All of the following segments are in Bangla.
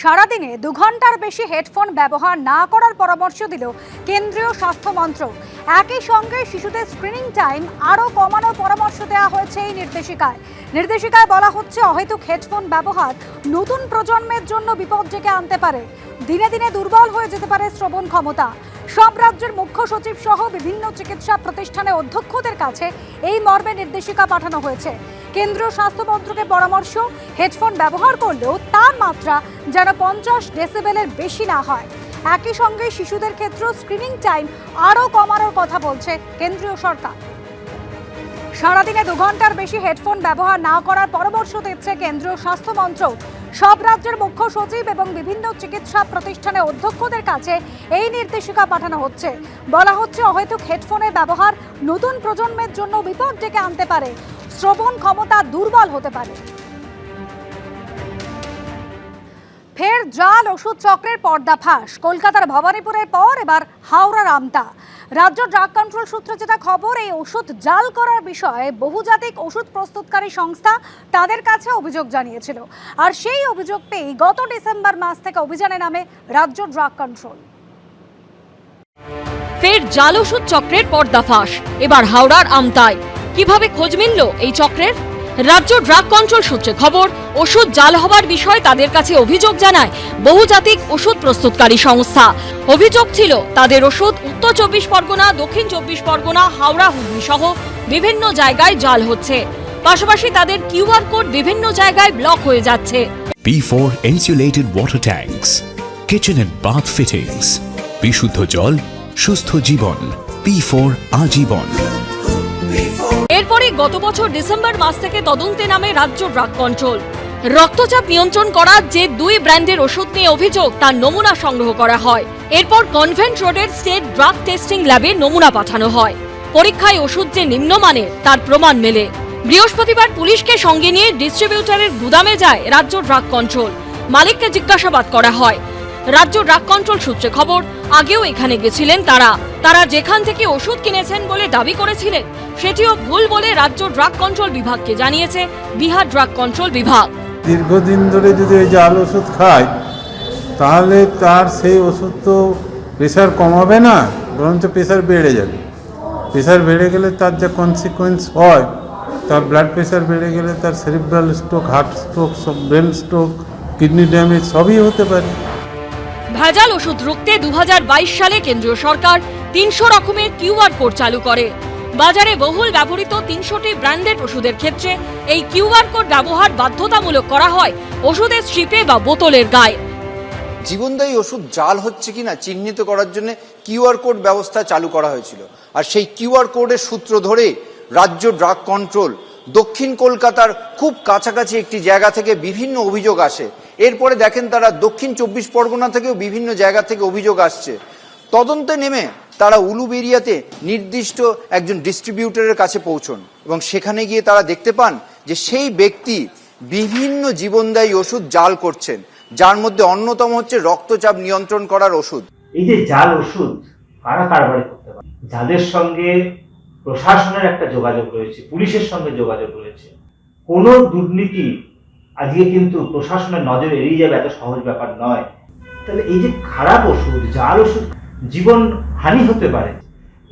সারাদিনে দু ঘণ্টার বেশি হেডফোন ব্যবহার না করার পরামর্শ দিল কেন্দ্রীয় স্বাস্থ্য মন্ত্রক। একই সঙ্গে শিশুদের স্ক্রিনিং টাইম আরও কমানোর পরামর্শ দেওয়া হয়েছে এই নির্দেশিকায়। নির্দেশিকায় বলা হচ্ছে অহেতুক হেডফোন ব্যবহার নতুন প্রজন্মের জন্য বিপদ ডেকে আনতে পারে। দিনে দিনে দুর্বল হয়ে যেতে পারে শ্রবণ ক্ষমতা। সব রাজ্যের মুখ্য সচিব সহ বিভিন্ন চিকিৎসা প্রতিষ্ঠানে অধ্যক্ষদের কাছে এই মর্মে নির্দেশিকা পাঠানো হয়েছে। কেন্দ্রীয় স্বাস্থ্য মন্ত্রকের পরামর্শ, হেডফোন ব্যবহার করলেও তার মাত্রা যেন পঞ্চাশ ডেসিবেলের বেশি না হয়। একই সঙ্গে শিশুদের ক্ষেত্রেও স্ক্রিনিং টাইম আরও কমানোর কথা বলছে কেন্দ্রীয় সরকার। সারাদিনে দু ঘণ্টার বেশি হেডফোন ব্যবহার না করার পরামর্শ দিচ্ছে কেন্দ্রীয় স্বাস্থ্য মন্ত্রক। সব রাজ্যের মুখ্য সচিব এবং বিভিন্ন চিকিৎসা প্রতিষ্ঠানে অধ্যক্ষদের কাছে এই নির্দেশিকা পাঠানো হচ্ছে। বলা হচ্ছে অহেতুক হেডফোনের ব্যবহার নতুন প্রজন্মের জন্য বিপদ ডেকে আনতে পারে। শ্রবণ ক্ষমতা দুর্বল হতে পারে। ফের জাল ওষুধ চক্রের পর্দাফাঁস কলকাতার ভবানীপুরের পর এবার হাওড়ার আমতা। রাজ্য ড্রাগ কন্ট্রোল সূত্রে যেটা খবর, এই ওষুধ জাল করার বিষয়ে বহুজাতিক ওষুধ প্রস্তুতকারী সংস্থা তাদের কাছে অভিযোগ জানিয়েছিল। আর সেই অভিযোগ পেয়ে গত ডিসেম্বর মাস থেকে অভিযানে নামে রাজ্য ড্রাগ কন্ট্রোল। ফের জাল ওষুধ চক্রের পর্দাফাঁস এবার হাওড়ার আমতায় কীভাবে খোঁজ মিলল এই চক্রের? রাজ্য ড্রাগ কন্ট্রোল সূত্রে খবর ওষুধ জাল হবার বিষয়ে তাদের কাছে অভিযোগ জানায় বহুজাতিক ওষুধ প্রস্তুতকারী সংস্থা। অভিযোগ ছিল তাদের ওষুধ উত্তর চব্বিশ পরগনা দক্ষিণ চব্বিশ পরগনা হাওড়া হুগলি সহ বিভিন্ন জায়গায় জাল হচ্ছে। পাশাপাশি তাদের কিউআর কোড বিভিন্ন জায়গায় ব্লক হয়ে যাচ্ছে। P4 insulated water tanks, kitchen and bath fittings, বিশুদ্ধ জল সুস্থ জীবন P4 আজীবন। এরপরে গত বছর ডিসেম্বর মাস থেকে তদন্তে নামে রাজ্য ড্রাগ কন্ট্রোল। রক্তচাপ নিয়ন্ত্রণ করার যে দুই ব্র্যান্ডের ওষুধ নিয়ে অভিযোগ, তার নমুনা সংগ্রহ করা হয়। এরপর কনভেন্ট রোডের স্টেট ড্রাগ টেস্টিং ল্যাবে নমুনা পাঠানো হয়। পরীক্ষায় ওষুধ যে নিম্নমানের, তার প্রমাণ মেলে। বৃহস্পতিবার পুলিশকে সঙ্গে নিয়ে ডিস্ট্রিবিউটারের গুদামে যায় রাজ্য ড্রাগ কন্ট্রোল। মালিককে জিজ্ঞাসাবাদ করা হয়। রাজ্য ড্রাগ কন্ট্রোল সূত্রে খবর, আগেও এখানে গেছিলেন তারা। তারা যেখান থেকে ওষুধ কিনেছেন বলে দাবি করেছিলেন, সেটিও ভুল বলে রাজ্য ড্রাগ কন্ট্রোল বিভাগকে জানিয়েছে বিহার ড্রাগ কন্ট্রোল বিভাগ। দীর্ঘদিন ধরে যদি ওই জাল ওষুধ খায়, তাহলে তার সেই ওষুধ তো প্রেশার কমাবে না, বরঞ্চ প্রেশার বেড়ে যাবে। প্রেশার বেড়ে গেলে তার যে কনসিকোয়েন্স হয়, তার ব্লাড প্রেশার বেড়ে গেলে তার সেরিব্রাল স্ট্রোক হার্ট স্ট্রোক সব ব্রেন স্ট্রোক কিডনি ড্যামেজ সবই হতে পারে। ভেজাল ওষুধ রুখতে দুহাজার বাইশ সালে কেন্দ্রীয় সরকার তিনশো রকমের কিউআর কোড চালু করে। বাজারে বহুল ব্যবহৃত তিনশোটি ব্র্যান্ডেড ওষুধের ক্ষেত্রে এই কিউআর কোড ব্যবহার বাধ্যতামূলক করা হয় ওষুধের স্ট্রিপে বা বোতলের গায়ে। জীবনদায়ী ওষুধ জাল হচ্ছে কিনা চিহ্নিত করার জন্য কিউআর কোড ব্যবস্থা চালু করা হয়েছিল। আর সেই কিউআর কোডের সূত্র ধরে রাজ্য ড্রাগ কন্ট্রোল দক্ষিণ কলকাতার খুব কাছাকাছি একটি জায়গা থেকে বিভিন্ন অভিযোগ আসে এরপরে দেখেন তারা দক্ষিণ চব্বিশ পরগনা থেকেও বিভিন্ন জায়গা থেকে অভিযোগ আসছে। তদন্তে নেমে তারা উলুবেরিয়াতে নির্দিষ্ট একজন ডিস্ট্রিবিউটরের কাছে পৌঁছন এবং সেখানে গিয়ে তারা দেখতে পান যে সেই ব্যক্তি বিভিন্ন জীবনদায়ী ওষুধ জাল করছেন, যার মধ্যে অন্যতম হচ্ছে রক্তচাপ নিয়ন্ত্রণ করার ওষুধ। এই যে জাল ওষুধ কারা কারবারি করতে পারে? যাদের সঙ্গে প্রশাসনের একটা যোগাযোগ রয়েছে, পুলিশের সঙ্গে যোগাযোগ রয়েছে, কোনো দুর্নীতি আজকে কিন্তু প্রশাসনের নজর এড়িয়ে যাবে এত সহজ ব্যাপার নয়। তাহলে এই যে খারাপ ওষুধ জাল ওষুধ জীবন হানি হতে পারে,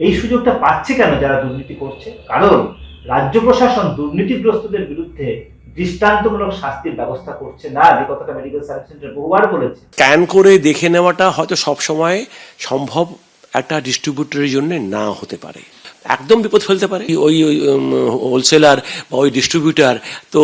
এই সুযোগটা পাচ্ছে কেন যারা দুর্নীতি করছে? কারণ রাজ্য প্রশাসন দুর্নীতিগ্রস্তদের বিরুদ্ধে দৃষ্টান্তমূলক শাস্তির ব্যবস্থা করছে না। যে কথাটা মেডিকেল সার্ভিস সেন্টার বহুবার বলেছে। স্ক্যান করে দেখে নেওয়াটা হয়তো সব সময় সম্ভব একটা ডিস্ট্রিবিউটরের জন্য না হতে পারে। একদম বিপদ ফেলতে পারে। ওই হোলসেলার বা ওই ডিস্ট্রিবিউটার তো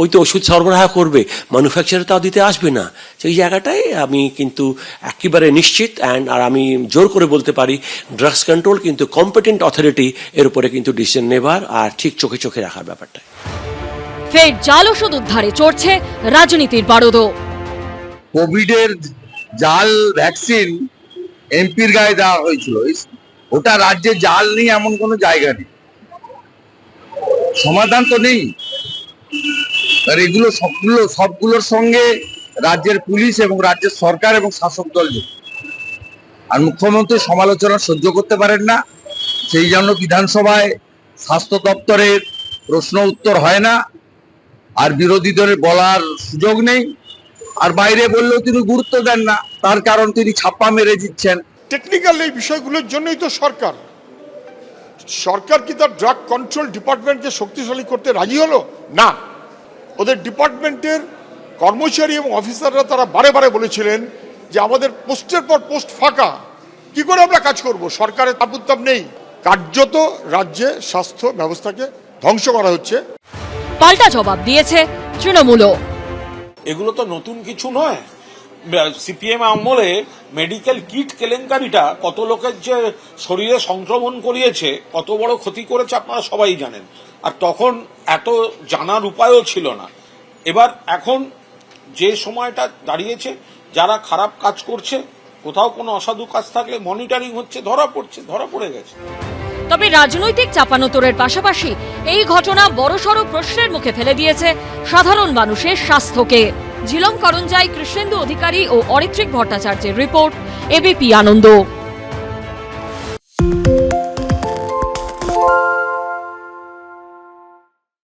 ওই তো ওষুধ সরবরাহ করবে ম্যানুফ্যাকচার তাও দিতে আসবে না। সেই জায়গাটায় আমি কিন্তু একেবারে নিশ্চিত অ্যান্ড আর আমি জোর করে বলতে পারি ড্রাগস কন্ট্রোল কিন্তু কম্পিটেন্ট অথরিটি এর উপরে কিন্তু ডিসিশন নেবার আর ঠিক চোখে চোখে রাখার ব্যাপারটা ফের জাল ওষুধ উদ্ধারে চড়ছে রাজনীতির বারোদো। কোভিডের জাল ভ্যাকসিন এমপির গায়ে দেওয়া হয়েছিল। ওটা রাজ্যে জাল নেই, এমন কোনো জায়গা নেই। সমাধান তো নেই। আর এগুলো সবগুলো, সবগুলোর সঙ্গে রাজ্যের পুলিশ এবং রাজ্যের সরকার এবং শাসক দল। আর মুখ্যমন্ত্রী সমালোচনা সহ্য করতে পারেন না। সেই জন্য বিধানসভায় স্বাস্থ্য দপ্তরের প্রশ্ন উত্তর হয় না। আর বিরোধীদের বলার সুযোগ নেই। আর বাইরে বললেও তিনি গুরুত্ব দেন না। তার কারণ তিনি ছাপ্পা মেরে দিচ্ছেন। টেকনিক্যাল এই বিষয়গুলোর জন্যই তো সরকার। সরকার কি তার ড্রাগ কন্ট্রোল ডিপার্টমেন্টকে শক্তিশালী করতে রাজি হলো? না। ওদের ডিপার্টমেন্টের কর্মচারী এবং অফিসাররা তারা বারে বারে বলেছিলেন যে আমাদের পোস্টের পর পোস্ট ফাঁকা। কি করে আমরা কাজ করব? সরকারের তাপুত্তাপ নেই। কার্যত রাজ্যে স্বাস্থ্য ব্যবস্থাকে ধ্বংস করা হচ্ছে। পাল্টা জবাব দিয়েছে তৃণমূলও। এগুলো তো নতুন কিছু নয়। সিপিএম আমলে মেডিকেল কিট কেলেঙ্কারিটা কত লোকের যে শরীরে সংক্রমণ করিয়েছে, কত বড় ক্ষতি করেছে আপনারা সবাই জানেন। আর তখন এত জানার উপায়ও ছিল না। এবার এখন যে সময়টা দাঁড়িয়েছে, যারা খারাপ কাজ করছে, কোথাও কোনো অসাধু কাজ থাকলে মনিটরিং হচ্ছে, ধরা পড়ছে, ধরা পড়ে গেছে। তবে রাজনৈতিক চাপানোতরের পাশাপাশি এই ঘটনা বড়সড় প্রশ্নের মুখে ফেলে দিয়েছে সাধারণ মানুষের স্বাস্থ্যকে। ঝিলম করঞ্জাই কৃষ্ণেন্দু অধিকারী ও অরিত্রিক ভট্টাচার্যের রিপোর্ট এবিপি আনন্দ।